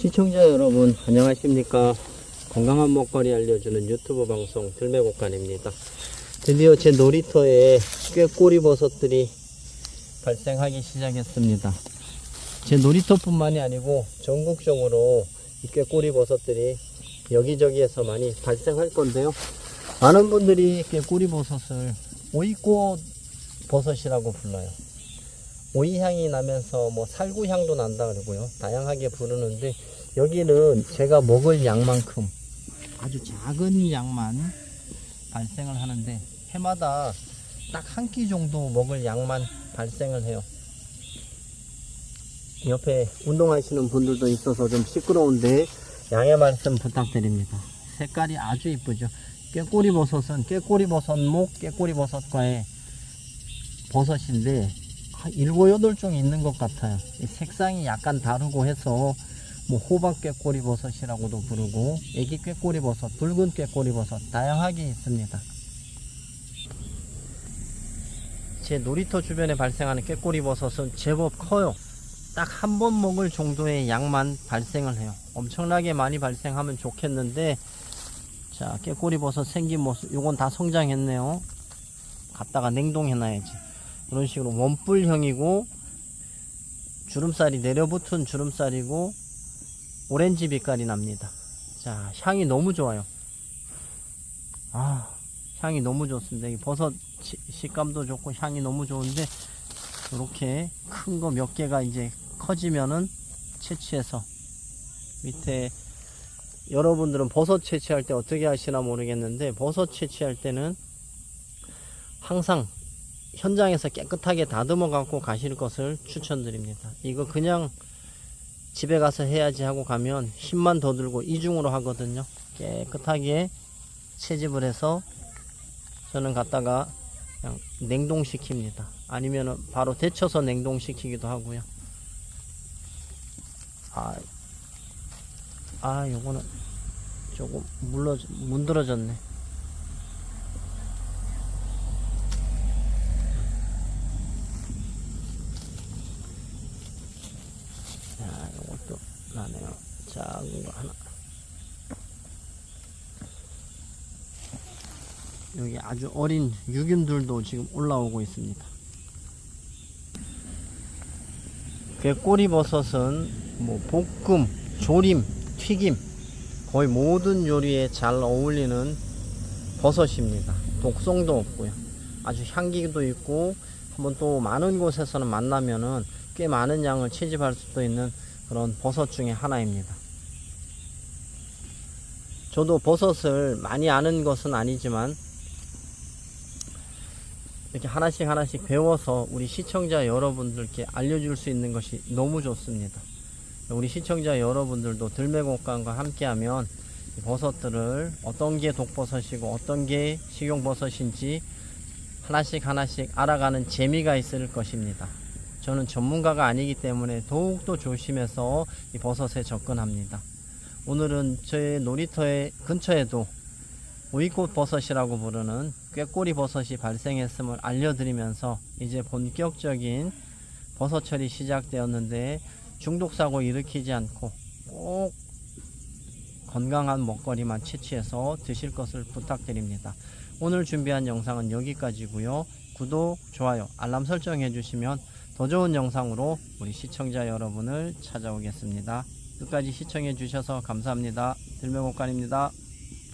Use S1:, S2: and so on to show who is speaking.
S1: 시청자 여러분 안녕하십니까? 건강한 먹거리 알려주는 유튜브 방송 들매곡간입니다. 드디어 제 놀이터에 꾀꼬리 버섯들이 발생하기 시작했습니다. 제 놀이터뿐만이 아니고 전국적으로 이 꾀꼬리 버섯들이 여기저기에서 많이 발생할 건데요. 많은 분들이 꾀꼬리 버섯을 오이꽃 버섯이라고 불러요 오이 향이 나면서 뭐 살구 향도 난다 그러고요. 다양하게 부르는데 여기는 제가 먹을 양만큼 아주 작은 양만 발생을 하는데 해마다 딱 한 끼 정도 먹을 양만 발생을 해요. 옆에 운동하시는 분들도 있어서 좀 시끄러운데 양해 말씀 부탁드립니다. 색깔이 아주 이쁘죠. 꾀꼬리 버섯은 꾀꼬리 버섯목 꾀꼬리 버섯과의 버섯인데 한 일곱 여덟 종 있는 것 같아요. 이 색상이 약간 다르고 해서 뭐 호박 꾀꼬리 버섯이라고도 부르고 애기 꾀꼬리 버섯, 붉은 꾀꼬리 버섯 다양하게 있습니다. 제 놀이터 주변에 발생하는 꾀꼬리 버섯은 제법 커요. 딱 한 번 먹을 정도의 양만 발생을 해요. 엄청나게 많이 발생하면 좋겠는데 자 꾀꼬리 버섯 생긴 모습 요건 다 성장했네요. 갖다가 냉동해놔야지. 이런 식으로 원뿔형이고 주름살이 내려붙은 주름살이고 오렌지 빛깔이 납니다. 자 향이 너무 좋아요. 아 향이 너무 좋습니다. 이 버섯 시- 식감도 좋고 향이 너무 좋은데 이렇게 큰 거 몇 개가 이제 커지면은 채취해서 밑에 여러분들은 버섯 채취할 때 어떻게 하시나 모르겠는데 버섯 채취할 때는 항상 현장에서 깨끗하게 다듬어 갖고 가실 것을 추천드립니다. 이거 그냥 집에 가서 해야지 하고 가면 힘만 더 들고 이중으로 하거든요. 깨끗하게 채집을 해서 저는 갖다가 그냥 냉동시킵니다. 아니면은 바로 데쳐서 냉동시키기도 하고요. 아, 아, 요거는 조금 물러, 문드러졌네. 자, 요것도 나네요. 작은 거 하나. 여기 아주 어린 유균들도 지금 올라오고 있습니다. 꾀꼬리 버섯은 뭐 볶음, 조림, 튀김 거의 모든 요리에 잘 어울리는 버섯입니다. 독성도 없고요. 아주 향기도 있고 한번 또 많은 곳에서는 만나면은 꽤 많은 양을 채집할 수도 있는 그런 버섯 중에 하나입니다. 저도 버섯을 많이 아는 것은 아니지만 이렇게 하나씩 하나씩 배워서 우리 시청자 여러분들께 알려줄 수 있는 것이 너무 좋습니다. 우리 시청자 여러분들도 들매곡간과 함께하면 이 버섯들을 어떤 게 독버섯이고 어떤 게 식용버섯인지 하나씩 하나씩 알아가는 재미가 있을 것입니다. 저는 전문가가 아니기 때문에 더욱더 조심해서 이 버섯에 접근합니다. 오늘은 저의 놀이터의 근처에도 오이꽃 버섯이라고 부르는 꾀꼬리 버섯이 발생했음을 알려드리면서 이제 본격적인 버섯철이 시작되었는데 중독사고 일으키지 않고 꼭 건강한 먹거리만 채취해서 드실 것을 부탁드립니다. 오늘 준비한 영상은 여기까지고요. 구독, 좋아요, 알람 설정해 주시면 더 좋은 영상으로 우리 시청자 여러분을 찾아오겠습니다. 끝까지 시청해 주셔서 감사합니다. 들매곡간입니다.